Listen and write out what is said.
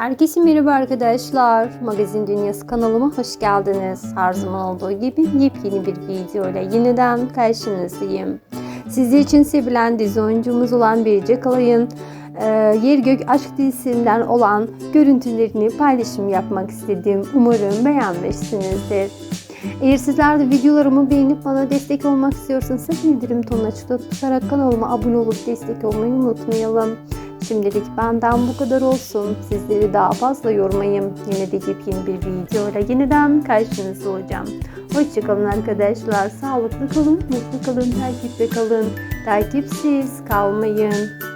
Herkese merhaba arkadaşlar. Magazin Dünyası kanalıma hoş geldiniz. Her zaman olduğu gibi yepyeni bir video ile yeniden karşınızdayım. Sizler için sevilen dizi oyuncumuz olan Birce Kalay'ın e, Yer Gök Aşk dizisinden olan görüntülerini paylaşım yapmak istedim. Umarım beğenmişsinizdir. Eğer sizler de videolarımı beğenip bana destek olmak istiyorsanız bildirim tonuna açıkta tutarak kanalıma abone olup destek olmayı unutmayalım. Şimdilik benden bu kadar olsun. Sizleri daha fazla yormayayım. Yine de yepyeni bir videoyla yeniden karşınızda olacağım. Hoşçakalın arkadaşlar. Sağlıklı kalın, mutlu kalın, takipte kalın. Takipsiz kalmayın.